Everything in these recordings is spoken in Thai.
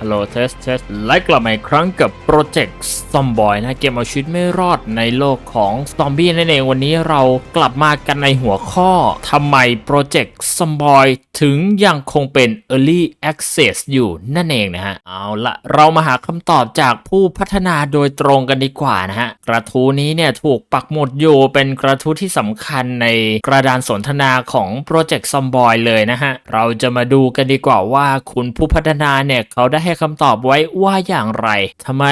ฮัลโหลเทสเทสไล่กลับมาอีกครั้งกับโปรเจกต์ซอมบอยนะเกมเอาชีวิตไม่รอดในโลกของซอมบี้นั่นเองวันนี้เรากลับมากันในหัวข้อทำไมโปรเจกต์ซอมบอยถึงยังคงเป็น Early Access อยู่นั่นเองนะฮะ เอาละเรามาหาคำตอบจากผู้พัฒนาโดยตรงกันดีกว่านะฮะ กระทู้นี้เนี่ยถูกปักหมุดอยู่เป็นกระทู้ที่สำคัญในกระดานสนทนาของโปรเจกต์ซอมบอยเลยนะฮะ เราจะมาดูกันดีกว่าว่าคุณผู้พัฒนาเนี่ยเขาได้ให้คำตอบไว้ว่าอย่างไรทำไม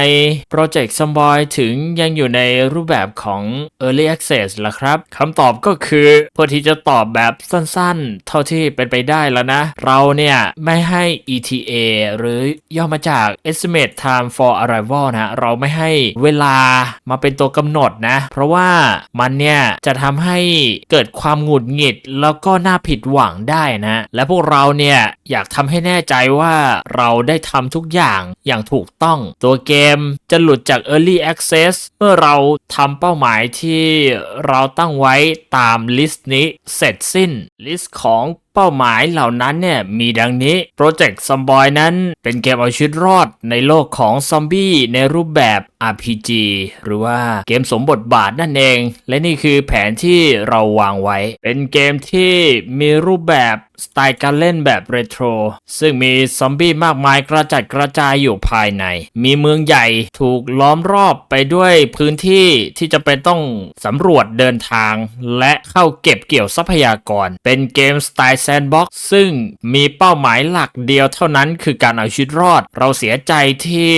โปรเจกต์ซอมบอยถึงยังอยู่ในรูปแบบของ Early Access ล่ะครับคำตอบก็คือเพื่อที่จะตอบแบบสั้นๆ เท่าที่เป็นไปได้แล้วนะ เราเนี่ยไม่ให้ ETA หรือย่อมาจาก Estimate Time for Arrival นะ เราไม่ให้เวลามาเป็นตัวกำหนดนะ เพราะว่ามันเนี่ยจะทำให้เกิดความหงุดหงิดแล้วก็น่าผิดหวังได้นะ และพวกเราเนี่ยอยากทำให้แน่ใจว่าเราได้ทำทุกอย่างอย่างถูกต้อง ตัวเกมจะหลุดจาก Early Access เมื่อเราทำเป้าหมายที่เราตั้งไว้ตามลิสต์นี้เสร็จสิ้นลิสต์ของ เป้าหมายเหล่านั้นเนี่ยมีดังนี้โปรเจกต์ซอมบอยนั้นเป็นเกมเอาชีวิตรอดในโลกของซอมบี้ในรูปแบบ RPG หรือว่าเกมสมบทบาทนั่นเอง และนี่คือแผนที่เราวางไว้ เป็นเกมที่มีรูปแบบสไตล์การเล่นแบบเรโทรซึ่งมีซอมบี้มากมายกระจัดกระจายอยู่ภายใน มีเมืองใหญ่ถูกล้อมรอบไปด้วยพื้นที่ที่จะเป็นต้องสำรวจเดินทาง และเข้าเก็บเกี่ยวทรัพยากร เป็นเกมสไตล์แซนด์บ็อกซ์ซึ่งมีเป้าหมายหลักเดียวเท่านั้นคือการเอาชีวิตรอด เราเสียใจที่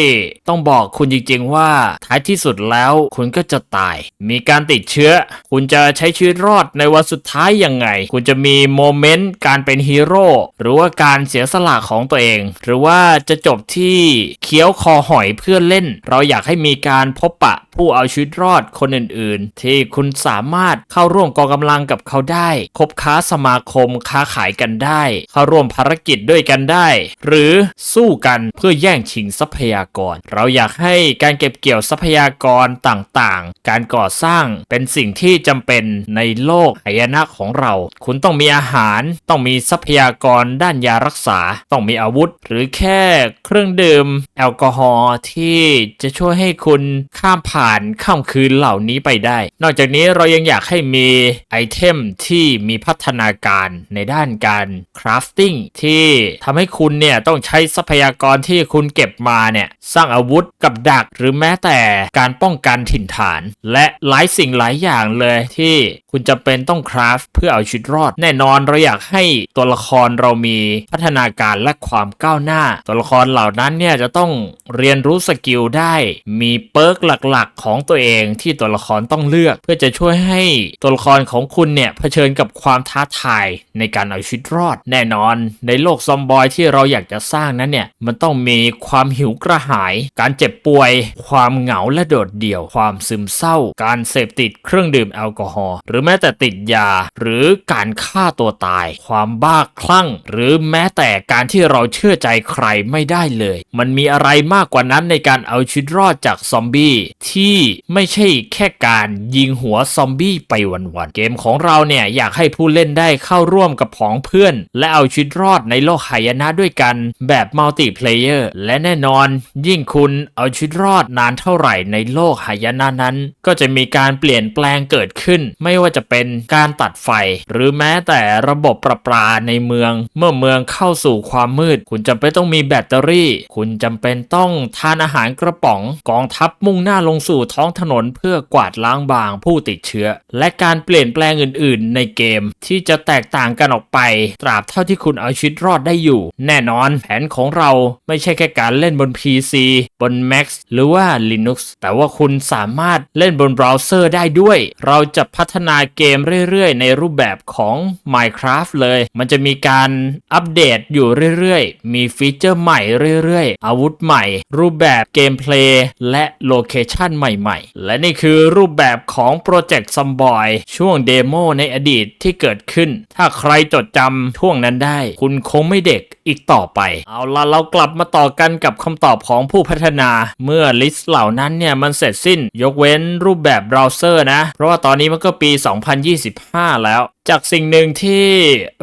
ต้องบอกคุณจริงๆว่าท้ายที่สุดแล้วคุณก็จะตาย มีการติดเชื้อ คุณจะใช้ชีวิตรอดในวันสุดท้ายยังไง คุณจะมีโมเมนต์การเป็นฮีโร่หรือว่าการเสียสละของตัวเอง หรือว่าจะจบที่เคี้ยวคอหอยเพื่อเล่น เราอยากให้มีการพบปะผู้เอาชีวิตรอดคนอื่นๆ ที่คุณสามารถเข้าร่วมกองกำลังกับเขาได้ คบค้าสมาคมค้าขายกันได้ เข้าร่วมภารกิจด้วยกันได้ หรือสู้กันเพื่อแย่งชิงทรัพยากร เราอยากให้การเก็บเกี่ยวทรัพยากรต่างๆ การก่อสร้างเป็นสิ่งที่จำเป็นในโลกหายนะของเรา คุณต้องมีอาหาร ต้องมีทรัพยากรด้านยารักษา ต้องมีอาวุธ หรือแค่เครื่องดื่มแอลกอฮอล์ที่จะช่วยให้คุณข้ามผ่านค่ำคืนเหล่านี้ไปได้ นอกจากนี้เรายังอยากให้มีไอเทมที่มีพัฒนาการในด้านการคราฟติ้งที่ทำให้คุณเนี่ยต้องใช้ทรัพยากรที่คุณเก็บมาเนี่ยสร้างอาวุธกับดักหรือแม้แต่การป้องกันถิ่นฐาน และหลายสิ่งหลายอย่างเลยที่ คุณจะเป็นต้องคราฟเพื่อเอาชีวิตรอด แน่นอนเราอยากให้ตัวละครเรามีพัฒนาการและความก้าวหน้า ตัวละครเหล่านั้นเนี่ยจะต้องเรียนรู้สกิลได้ มีเปิร์กหลักๆ ของตัวเองที่ตัวละครต้องเลือก เพื่อจะช่วยให้ตัวละครของคุณเนี่ยเผชิญกับความท้าทายในการเอาชีวิตรอด แน่นอน ในโลกซอมบอยที่เราอยากจะสร้างนั้นเนี่ยมันต้องมีความหิวกระหาย การเจ็บป่วย ความเหงาและโดดเดี่ยว ความซึมเศร้า การเสพติดเครื่องดื่มแอลกอฮอล์หรือแม้แต่ติดยา หรือการฆ่าตัวตาย ความบ้าคลั่ง หรือแม้แต่การที่เราเชื่อใจใครไม่ได้เลย มันมีอะไรมากกว่านั้นในการเอาชีวิตรอดจากซอมบี้ที่ไม่ใช่แค่การยิงหัวซอมบี้ไปวันๆเกมของเราเนี่ยอยากให้ผู้เล่นได้เข้าร่วมกับผองเพื่อน และเอาชีวิตรอดในโลกหายนะด้วยกันแบบมัลติเพลเยอร์และแน่นอน ยิ่งคุณเอาชีวิตรอดนานเท่าไหร่ในโลกหายนะนั้น ก็จะมีการเปลี่ยนแปลงเกิดขึ้นไม่ว่าจะเป็นการตัดไฟ หรือแม้แต่ระบบประปาในเมือง เมื่อเมืองเข้าสู่ความมืด คุณจำเป็นต้องมีแบตเตอรี่ คุณจำเป็นต้องทานอาหารกระป๋อง กองทัพมุ่งหน้าลงสู่ท้องถนนเพื่อกวาดล้างบางผู้ติดเชื้อ และการเปลี่ยนแปลงอื่น ๆ ในเกม ที่จะแตกต่างกันออกไป ตราบเท่าที่คุณเอาชีวิตรอดได้อยู่ แน่นอนแผนของเราไม่ใช่แค่การเล่นบน PC บน Mac หรือว่า Linux แต่ว่าคุณสามารถเล่นบนเบราว์เซอร์ได้ด้วย เราจะพัฒนาเกมเรื่อยๆ ในรูปแบบของ Minecraft เลย มันจะมีการอัปเดตอยู่เรื่อยๆ มีฟีเจอร์ใหม่เรื่อยๆ อาวุธใหม่ รูปแบบเกมเพลย์และโลเคชันใหม่ๆ และนี่คือรูปแบบของโปรเจกต์ซัมบอยช่วงเดโมในอดีตที่เกิดขึ้น ถ้าใครจดจำช่วงนั้นได้ คุณคงไม่เด็กอีกต่อไป เอาละเรากลับมาต่อกันกับคำตอบของผู้พัฒนา เมื่อลิสต์เหล่านั้นเนี่ยมันเสร็จสิ้น ยกเว้นรูปแบบเบราว์เซอร์นะ เพราะว่าตอนนี้มันก็ปี2025 แล้ว จากสิ่งหนึ่งที่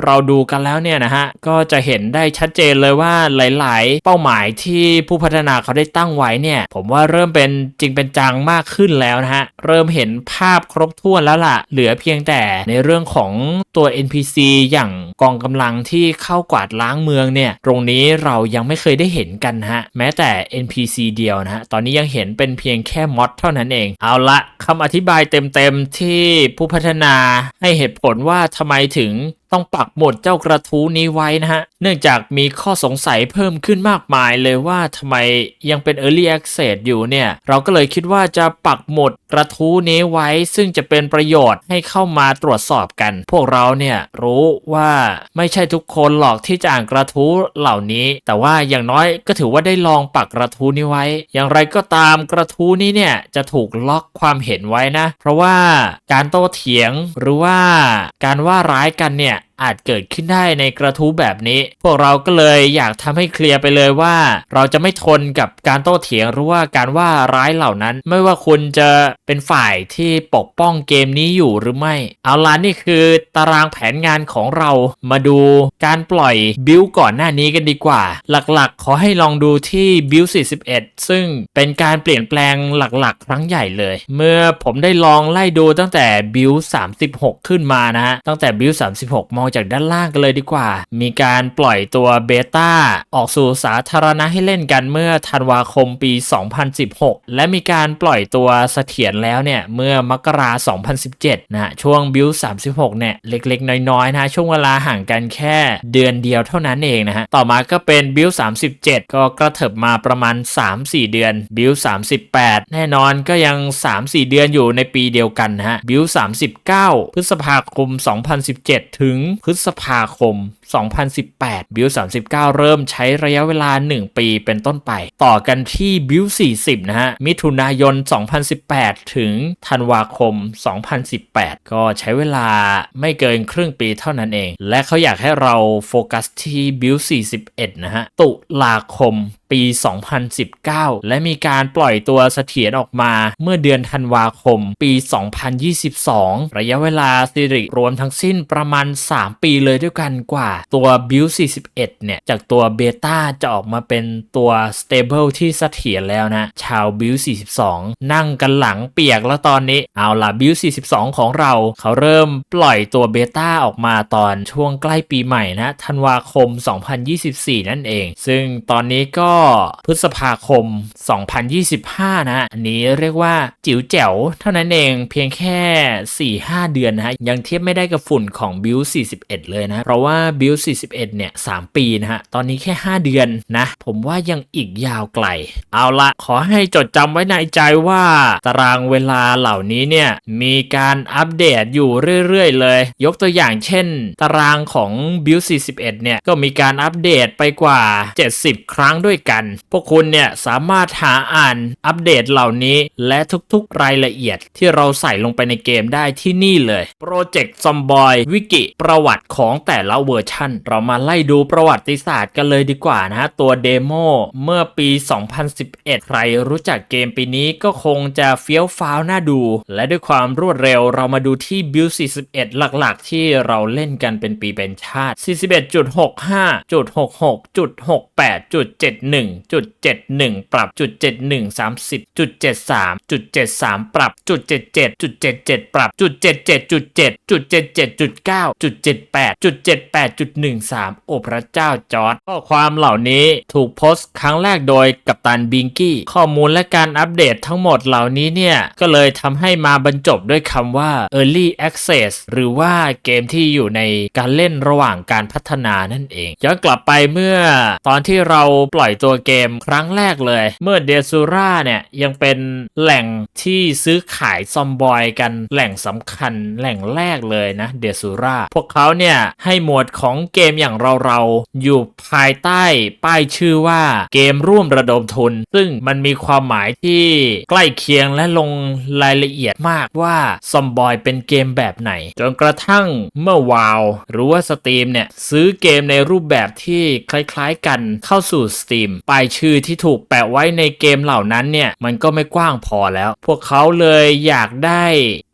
เราดูกันแล้วเนี่ยนะฮะ ก็จะเห็นได้ชัดเจนเลยว่าหลาย ๆ เป้าหมายที่ผู้พัฒนาเขาได้ตั้งไว้เนี่ย ผมว่าเริ่มเป็นจริงเป็นจังมากขึ้นแล้วนะฮะ เริ่มเห็นภาพครบถ้วนแล้วล่ะ เหลือเพียงแต่ในเรื่องของตัว NPC อย่างกองกำลังที่เข้ากวาดล้างเมืองเนี่ย ตรงนี้เรายังไม่เคยได้เห็นกันฮะ แม้แต่ NPC เดียวนะฮะ ตอนนี้ยังเห็นเป็นเพียงแค่มอดเท่านั้นเอง เอาละคำอธิบายเต็ม ๆ ที่ผู้พัฒนาให้เหตุผลว่าาทำไมถึงต้องปักหมุดเจ้ากระทู้นี้ไว้นะฮะ เนื่องจากมีข้อสงสัยเพิ่มขึ้นมากมายเลยว่าทำไมยังเป็น Early Access อยู่เนี่ย เราก็เลยคิดว่าจะปักหมุด กระทู้นี้ไว้ซึ่งจะเป็นประโยชน์ให้เข้ามาตรวจสอบกัน พวกเราเนี่ยรู้ว่าไม่ใช่ทุกคนหรอกที่จะอ่านกระทู้เหล่านี้ แต่ว่าอย่างน้อยก็ถือว่าได้ลองปักกระทู้นี้ไว้ อย่างไรก็ตามกระทู้นี้เนี่ยจะถูกล็อกความเห็นไว้นะ เพราะว่าการโต้เถียงหรือว่าการว่าร้ายกันเนี่ยอาจเกิดขึ้นได้ในกระทู้แบบนี้ พวกเราก็เลยอยากทำให้เคลียร์ไปเลยว่า เราจะไม่ทนกับการโต้เถียงหรือว่าการว่าร้ายเหล่านั้น ไม่ว่าคุณจะเป็นฝ่ายที่ปกป้องเกมนี้อยู่หรือไม่ เอาล่ะนี่คือตารางแผนงานของเรามาดูการปล่อยบิลก่อนหน้านี้กันดีกว่า หลักๆ ขอให้ลองดูที่บิล41 ซึ่งเป็นการเปลี่ยนแปลงหลักๆ ครั้งใหญ่เลย เมื่อผมได้ลองไล่ดูตั้งแต่บิล36 ขึ้นมานะฮะตั้งแต่บิล36มองจากด้านล่างกันเลยดีกว่า มีการปล่อยตัวเบต้าออกสู่สาธารณะให้เล่นกันเมื่อธันวาคมปี 2016 และมีการปล่อยตัวเสถียรแล้วเนี่ย เมื่อมกรา2017 นะช่วงบิล36 เนี่ย เล็กๆ น้อยๆนะฮะช่วงเวลาห่างกันแค่เดือนเดียวเท่านั้นเองนะฮะ ต่อมาก็เป็นบิล37 ก็กระเถิบมาประมาณ 3-4 เดือนบิล38 แน่นอนก็ยัง 3-4 เดือนอยู่ในปีเดียวกันนะฮะบิล39 พฤษภาคม 2017 ถึงพฤษภาคม2018บิล39 เริ่มใช้ระยะเวลา 1 ปีเป็นต้นไป ต่อกันที่บิล40 นะฮะ มิถุนายน 2018 ถึงธันวาคม 2018 ก็ใช้เวลาไม่เกินครึ่งปีเท่านั้นเอง และเขาอยากให้เราโฟกัสที่บิล41 นะฮะ ตุลาคมปี 2019 และมีการปล่อยตัวเสถียรออกมาเมื่อเดือนธันวาคม ปี 2022 ระยะเวลาสิริรวมทั้งสิ้นประมาณ 3 ปีเลยด้วยกันกว่าตัว Build 41 เนี่ย จากตัวเบต้าจะออกมาเป็นตัว Stable ที่เสถียรแล้วนะ ชาว Build 42 นั่งกันหลังเปียกแล้วตอนนี้ เอาล่ะ Build 42 ของเรา เขาเริ่มปล่อยตัวเบต้าออกมาตอนช่วงใกล้ปีใหม่นะ ธันวาคม 2024 นั่นเอง ซึ่งตอนนี้ก็พฤษภาคม 2025 นะ อันนี้เรียกว่าจิ๋วแจ๋วเท่านั้นเองเพียงแค่ 4-5 เดือนนะฮะ ยังเทียบไม่ได้กับฝุ่นของ Build 41 เลยนะ เพราะว่า Build 41 เนี่ย 3 ปีนะฮะ ตอนนี้แค่ 5 เดือนนะ ผมว่ายังอีกยาวไกล เอาละขอให้จดจำไว้ในใจว่า ตารางเวลาเหล่านี้เนี่ย มีการอัปเดตอยู่เรื่อย ๆ เลย ยกตัวอย่างเช่น ตารางของ Build 41 เนี่ย ก็มีการอัปเดตไปกว่า 70 ครั้งด้วยกัน พวกคุณเนี่ย สามารถหาอ่านอัปเดตเหล่านี้ และทุกๆรายละเอียดที่เราใส่ลงไปในเกมได้ที่นี่เลย Project Zomboy วิกิประวัติของแต่ละเวอร์ชันเรามาไล่ดูประวัติศาสตร์กันเลยดีกว่านะฮะ ตัวเดโมเมื่อปี 2011 ใครรู้จักเกมปีนี้ก็คงจะเฟี้ยวฟ้าวน่าดู และด้วยความรวดเร็วเรามาดูที่ Build 41 หลักๆ ที่เราเล่นกันเป็นปีเป็นชาติ 41.65จุด66จุด68จุด71จุด71 ปรับจุด71 30จุด73จุด73 ปรับจุด77จุด77 ปรับจุด77จุด7จุด77จุด9จุด78จุด78จุด13 โอพระเจ้าจอร์ดข้อความเหล่านี้ถูกโพสต์ครั้งแรกโดยกัปตันบิงกี้ ข้อมูลและการอัปเดตทั้งหมดเหล่านี้เนี่ย ก็เลยทำให้มาบรรจบด้วยคำว่า Early Access หรือว่าเกมที่อยู่ในการเล่นระหว่างการพัฒนานั่นเอง ย้อนกลับไปเมื่อตอนที่เราปล่อยตัวเกมครั้งแรกเลย เมื่อเดซูราเนี่ย ยังเป็นแหล่งที่ซื้อขายซอมบอยกันแหล่งสำคัญแหล่งแรกเลยนะเดซูราพวกเขาเนี่ยให้หมวดของของเกมอย่างเราๆ อยู่ภายใต้ป้ายชื่อว่าเกมร่วมระดมทุน ซึ่งมันมีความหมายที่ใกล้เคียงและลงรายละเอียดมากว่าซอมบอยเป็นเกมแบบไหน จนกระทั่งเมื่อวาวหรือว่าสตรีมเนี่ย ซื้อเกมในรูปแบบที่คล้ายๆกันเข้าสู่ Steam ป้ายชื่อที่ถูกแปะไว้ในเกมเหล่านั้นเนี่ย มันก็ไม่กว้างพอแล้ว พวกเขาเลยอยากได้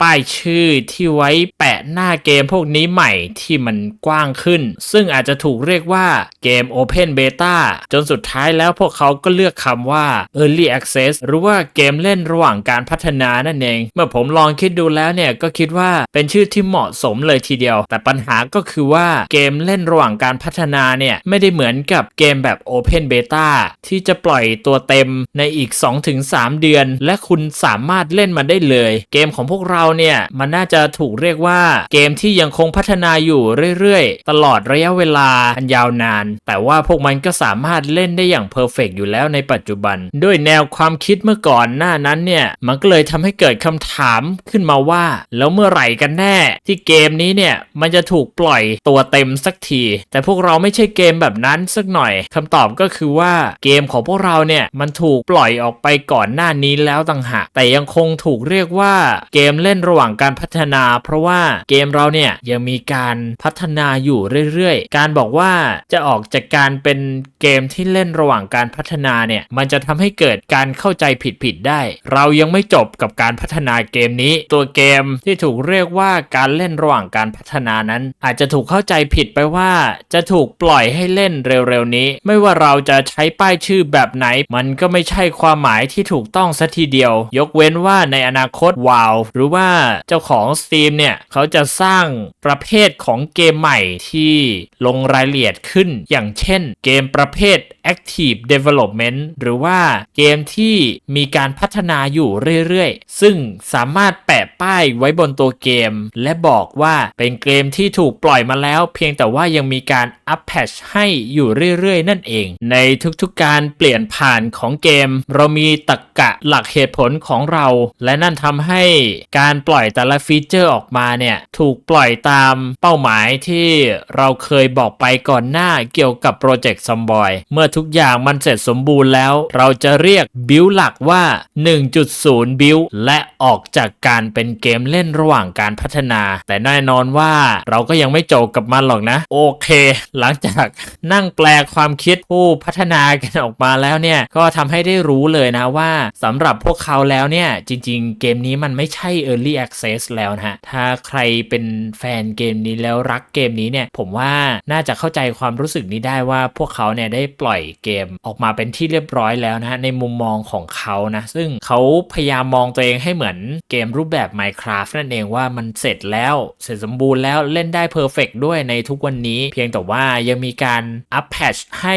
ป้ายชื่อที่ไว้แปะหน้าเกมพวกนี้ใหม่ที่มันกว้างขึ้นซึ่งอาจจะถูกเรียกว่าเกม Open Beta จนสุดท้ายแล้วพวกเขาก็เลือกคำว่า Early Access หรือว่าเกมเล่นระหว่างการพัฒนานั่นเอง เมื่อผมลองคิดดูแล้วเนี่ยก็คิดว่าเป็นชื่อที่เหมาะสมเลยทีเดียว แต่ปัญหาก็คือว่าเกมเล่นระหว่างการพัฒนาเนี่ยไม่ได้เหมือนกับเกมแบบ Open Beta ที่จะปล่อยตัวเต็มในอีก 2-3 เดือน และคุณสามารถเล่นมันได้เลย เกมของพวกเราเนี่ยมันน่าจะถูกเรียกว่าเกมที่ยังคงพัฒนาอยู่เรื่อยๆ ตลอดระยะเวลาอันยาวนาน แต่ว่าพวกมันก็สามารถเล่นได้อย่างเพอร์เฟกอยู่แล้วในปัจจุบัน ด้วยแนวความคิดเมื่อก่อนหน้านั้นเนี่ย มันก็เลยทำให้เกิดคำถามขึ้นมาว่า แล้วเมื่อไหร่กันแน่ ที่เกมนี้เนี่ยมันจะถูกปล่อยตัวเต็มสักที แต่พวกเราไม่ใช่เกมแบบนั้นสักหน่อยคำตอบก็คือว่าเกมของพวกเราเนี่ยมันถูกปล่อยออกไปก่อนหน้านี้แล้วต่างหากแต่ยังคงถูกเรียกว่าเกมเล่นระหว่างการพัฒนา เพราะว่าเกมเราเนี่ยยังมีการพัฒนาอยู่เรื่อยๆ การบอกว่าจะออกจากการเป็นเกมที่เล่นระหว่างการพัฒนาเนี่ย มันจะทำให้เกิดการเข้าใจผิดๆได้ เรายังไม่จบกับการพัฒนาเกมนี้ ตัวเกมที่ถูกเรียกว่าการเล่นระหว่างการพัฒนานั้น อาจจะถูกเข้าใจผิดไปว่า จะถูกปล่อยให้เล่นเร็วๆนี้ ไม่ว่าเราจะใช้ป้ายชื่อแบบไหน มันก็ไม่ใช่ความหมายที่ถูกต้องสัทีเดียว ยกเว้นว่าในอนาคตวาวหรือว่าเจ้าของ Steam เนี่ย เขาจะสร้างประเภทของเกมใหม่ที่ลงรายละเอียดขึ้น อย่างเช่น เกมประเภท Active Development หรือว่าเกมที่มีการพัฒนาอยู่เรื่อยๆ ซึ่งสามารถแปะป้ายไว้บนตัวเกม และบอกว่าเป็นเกมที่ถูกปล่อยมาแล้ว เพียงแต่ว่ายังมีการอัปแพชให้อยู่เรื่อยๆ นั่นเอง ในทุกๆการเปลี่ยนผ่านของเกม เรามีตรรกกะหลักเหตุผลของเรา และนั่นทำให้การปล่อยแต่ละฟีเจอร์ออกมาเนี่ย ถูกปล่อยตามเป้าหมายที่เราเคยบอกไปก่อนหน้าเกี่ยวกับโปรเจกต์ซอมบอย เมื่อทุกอย่างมันเสร็จสมบูรณ์แล้ว เราจะเรียกบิลหลักว่า 1.0 บิลและออกจากการเป็นเกมเล่นระหว่างการพัฒนา แต่แน่นอนว่าเราก็ยังไม่จบกับมันหรอกนะ โอเค หลังจากนั่งแปลความคิดผู้พัฒนากันออกมาแล้วเนี่ย ก็ทำให้ได้รู้เลยนะว่าสำหรับพวกเขาแล้วเนี่ยจริง ๆ เกมนี้มันไม่ใช่ Early Access แล้วนะฮะ ถ้าใครเป็นแฟนเกมนี้แล้วรักเกมนี้เนี่ย ผมว่าน่าจะเข้าใจความรู้สึกนี้ได้ว่าพวกเขาเนี่ยได้ปล่อยเกมออกมาเป็นที่เรียบร้อยแล้วนะฮะในมุมมองของเขานะซึ่งเขาพยายามมองตัวเองให้เหมือนเกมรูปแบบ Minecraft นั่นเองว่ามันเสร็จแล้วเสร็จสมบูรณ์แล้วเล่นได้เพอร์เฟกด้วยในทุกวันนี้ เพียงแต่ว่ายังมีการอัปแพชให้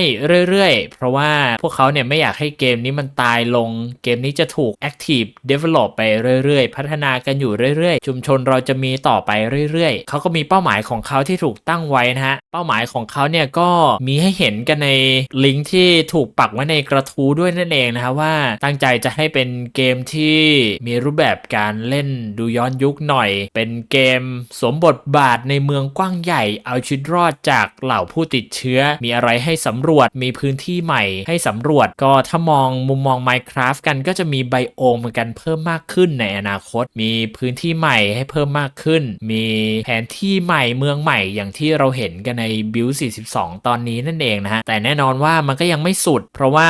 เรื่อยๆ เพราะว่าพวกเขาเนี่ยไม่อยากให้เกมนี้มันตายลง เกมนี้จะถูก Active Develop ไปเรื่อยๆ พัฒนากันอยู่เรื่อยๆ ชุมชนเราจะมีต่อไปเรื่อยๆ เขาก็มีเป้าหมายของเขาที่ถูกตั้งไว้นะฮะ เป้าหมายของเขาเนี่ยก็มีให้เห็นกันในลิงก์ที่ถูกปักไว้ในกระทู้ด้วยนั่นเองนะฮะว่าตั้งใจจะให้เป็นเกมที่มีรูปแบบการเล่นดูย้อนยุคหน่อย เป็นเกมสมบทบาทในเมืองกว้างใหญ่ เอาชีวิตรอดจากเหล่าผู้ติดเชื้อ มีอะไรให้สำรวจ มีพื้นที่ใหม่ให้สำรวจ ก็ถ้ามองมุมมอง Minecraft กันก็จะมีไบโอมกันเพิ่มมากขึ้นในอนาคต มีพื้นที่ใหม่ให้เพิ่มมากขึ้น มีแผนที่ใหม่เมืองใหม่อย่างที่เราเห็นกันใน Build 42 ตอนนี้นั่นเองนะฮะ แต่แน่นอนว่ามันก็ยังไม่สุด เพราะว่า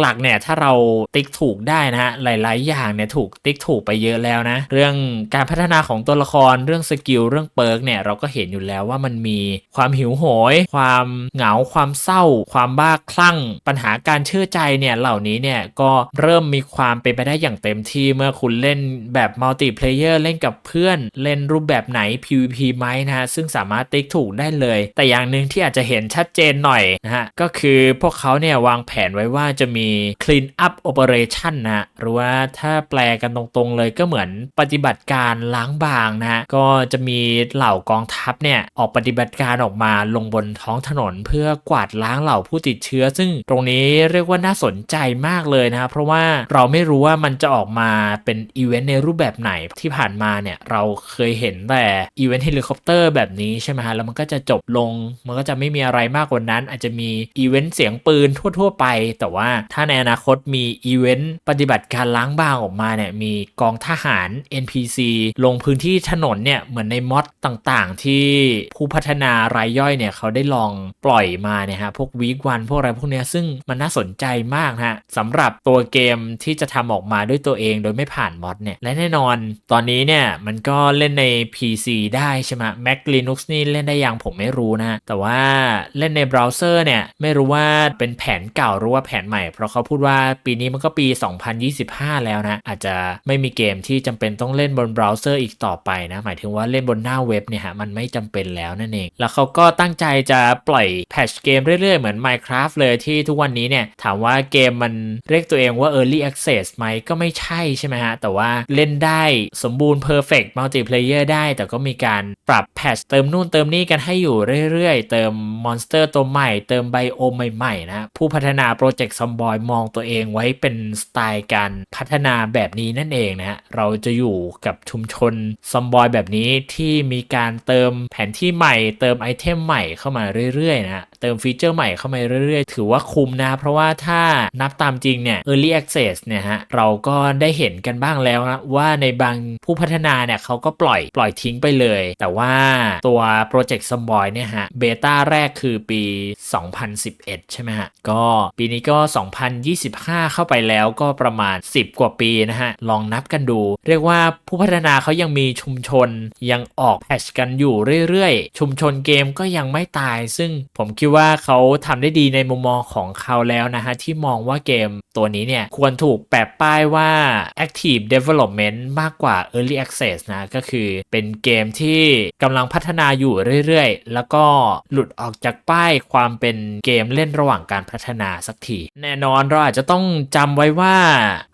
หลักๆเนี่ยถ้าเราติ๊กถูกได้นะฮะ หลายๆ อย่างเนี่ยถูกติ๊กถูกไปเยอะแล้วนะ เรื่องการพัฒนาของตัวละครเรื่องสกิลเรื่องเปิร์กเนี่ยเราก็เห็นอยู่แล้วว่ามันมีความหิวโหย ความเหงาความเศร้า ความบ้าคลั่ง ปัญหาการเชื่อใจเนี่ยเหล่านี้เนี่ยก็เริ่มมีความเป็นไปได้อย่างเต็มที่เมื่อคุณเล่นแบบมัลติเพลเยอร์เล่นกับเพื่อน เล่นรูปแบบไหน PVP ไหมนะฮะซึ่งสามารถติ๊กถูกได้เลย แต่อย่างหนึ่งที่อาจจะเห็นชัดเจนหน่อยนะฮะก็คือพวกเขาเนี่ยวางแผนไว้ว่าจะมี clean up operation นะหรือว่าถ้าแปลกันตรงๆเลยก็เหมือนปฏิบัติการล้างบางนะฮะก็จะมีเหล่ากองทัพเนี่ยออกปฏิบัติการออกมาลงบนท้องถนน เพื่อกวาดล้างเหล่าผู้ติดเชื้อ ซึ่งตรงนี้เรียกว่าน่าสนใจมากเลยนะเพราะว่าเราไม่รู้ว่ามันจะออกมาเป็นอีเวนต์ในรูปแบบไหนที่ผ่านมาเนี่ยเราเคยเห็นแต่อีเวนต์เฮลิคอปเตอร์แบบนี้ใช่ไหมฮะแล้วมันก็จะจบลง มันก็จะไม่มีอะไรมากกว่านั้น อาจจะมีอีเวนต์เสียงปืนทั่ว ๆ ไป แต่ว่าถ้าในอนาคตมีอีเวนต์ปฏิบัติการล้างบางออกมาเนี่ยมีกองทหาร NPC ลงพื้นที่ถนนเนี่ยเหมือนในมอดต่างๆ ที่ผู้พัฒนารายย่อยเนี่ยเขาได้ลองปล่อยมาเนี่ยฮะพวกวีควันพวกอะไรพวกเนี้ยซึ่งมันน่าสนใจมากฮะสำหรับตัวเกมที่จะทำออกมาด้วยตัวเองโดยไม่ผ่านมอดเนี่ยและแน่นอน ตอนนี้เนี่ยมันก็เล่นใน PC ได้ใช่ไหม Mac Linux นี่เล่นได้อยังผมไม่รู้นะ แต่ว่าเล่นในเบราว์เซอร์เนี่ยไม่รู้ว่าเป็นแผนเก่าหรือว่าแผนใหม่ เพราะเขาพูดว่าปีนี้มันก็ปี 2025 แล้วนะ อาจจะไม่มีเกมที่จำเป็นต้องเล่นบนเบราว์เซอร์อีกต่อไปนะ หมายถึงว่าเล่นบนหน้าเว็บเนี่ยฮะมันไม่จำเป็นแล้วนั่นเอง แล้วเขาก็ตั้งใจจะปล่อยแพทชเกมเรื่อยๆ เหมือน Minecraft เลยที่ทุกวันนี้เนี่ยถามว่าเกมมันเรียกตัวเองว่า Early Access ไหมก็ไม่ใช่ใช่ไหมฮะ แต่ว่าเล่นได้สมบูรณ์ Perfect Multiplayer ได้ แต่ก็มีการปรับแพทชเติมนู่นเติมนี่กันให้อยู่เรื่อยๆ เติมมอนสเตอร์ตัวใหม่ เติมไบโอมใหม่ๆนะผู้พัฒนาโปรเจกต์ซอมบอยมองตัวเองไว้เป็นสไตล์การพัฒนาแบบนี้นั่นเองนะเราจะอยู่กับชุมชนซอมบอยแบบนี้ที่มีการเติมแผนที่ใหม่ เติมไอเทมใหม่เข้ามาเรื่อยๆนะเติมฟีเจอร์ใหม่เข้ามาเรื่อยๆ ถือว่าคุ้มนะ เพราะว่าถ้านับตามจริงเนี่ย Early Access เนี่ยฮะ เราก็ได้เห็นกันบ้างแล้วนะ ว่าในบางผู้พัฒนาเนี่ยเขาก็ปล่อยปล่อยทิ้งไปเลย แต่ว่าตัวโปรเจกต์ซอมบอยเนี่ยฮะ เบต้าแรกคือปี 2011 ใช่ไหมฮะ ก็ปีนี้ก็ 2025 เข้าไปแล้วก็ประมาณ 10 กว่าปีนะฮะ ลองนับกันดู เรียกว่าผู้พัฒนาเขายังมีชุมชนยังออกแพชกันอยู่เรื่อยๆ ชุมชนเกมก็ยังไม่ตาย ซึ่งผมคิดว่าเขาทำได้ดีในมุมมองของเขาแล้วนะฮะที่มองว่าเกม ตัวนี้เนี่ยควรถูกแปะป้ายว่า Active Development มากกว่า Early Access นะ ก็คือเป็นเกมที่กำลังพัฒนาอยู่เรื่อยๆ แล้วก็หลุดออกจากป้ายความเป็นเกมเล่นระหว่างการพัฒนาสักที แน่นอนเราอาจจะต้องจำไว้ว่า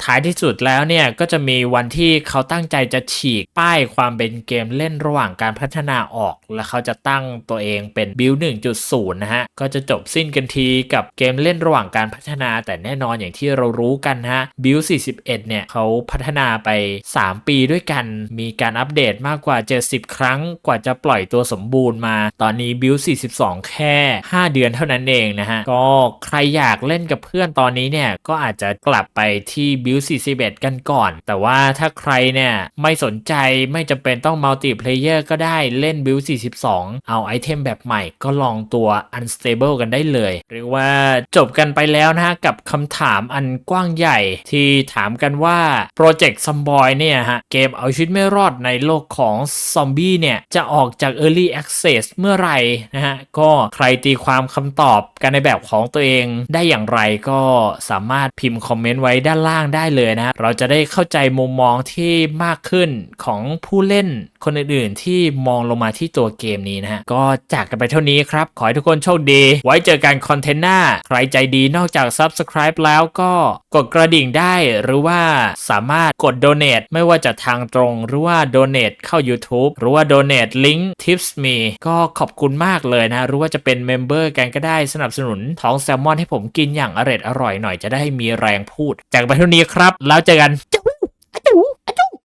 ท้ายที่สุดแล้วเนี่ย ก็จะมีวันที่เขาตั้งใจจะฉีกป้ายความเป็นเกมเล่นระหว่างการพัฒนาออก แล้วเขาจะตั้งตัวเองเป็น Build 1.0 นะฮะ ก็จะจบสิ้นกันทีกับเกมเล่นระหว่างการพัฒนา แต่แน่นอนอย่างที่เรารู้กันฮะ Build 41 เนี่ยเขาพัฒนาไป 3 ปีด้วยกัน มีการอัปเดตมากกว่า 70 ครั้งกว่าจะปล่อยตัวสมบูรณ์มา ตอนนี้ Build 42 แค่ 5 เดือนเท่านั้นเองนะฮะ ก็ใครอยากเล่นกับเพื่อนตอนนี้เนี่ย ก็อาจจะกลับไปที่ Build 41 กันก่อน แต่ว่าถ้าใครเนี่ยไม่สนใจไม่จำเป็นต้องมัลติเพลเยอร์ก็ได้เล่น Build 42 เอาไอเทมแบบใหม่ก็ลองตัว Unstable กันได้เลย หรือว่าจบกันไปแล้วนะฮะกับคำถามอันกว้างใหญ่ที่ถามกันว่า Project z o m b o y เนี่ยฮะ เกมเอาชีวิตไม่รอดในโลกของซอมบี้เนี่ย จะออกจาก Early Access เมื่อไหร่นะฮะ ก็ใครตีความคำตอบกันในแบบของตัวเองได้อย่างไรก็สามารถพิมพ์คอมเมนต์ไว้ด้านล่างได้เลยนะฮะเราจะได้เข้าใจมุมมองที่มากขึ้นของผู้เล่นคนอื่นๆ ที่มองลงมาที่ตัวเกมนี้นะฮะ ก็จากกันไปเท่านี้ครับ ขอให้ทุกคนโชคดี ไว้เจอกันคอนเทนต์หน้า ใครใจดีนอกจาก Subscribe แล้วก็กดกระดิ่งได้หรือว่าสามารถกด Donate ไม่ว่าจะทางตรง หรือว่า Donate เข้า YouTube หรือว่า Donate ลิงก์ Tips Me ก็ขอบคุณมากเลยนะ หรือว่าจะเป็นเมมเบอร์กันก็ได้สนับสนุนท้องแซลมอนให้ผมกินอย่างอร่อยอร่อยหน่อยจะได้มีแรงพูด จากไปเท่านี้ครับ แล้วเจอกัน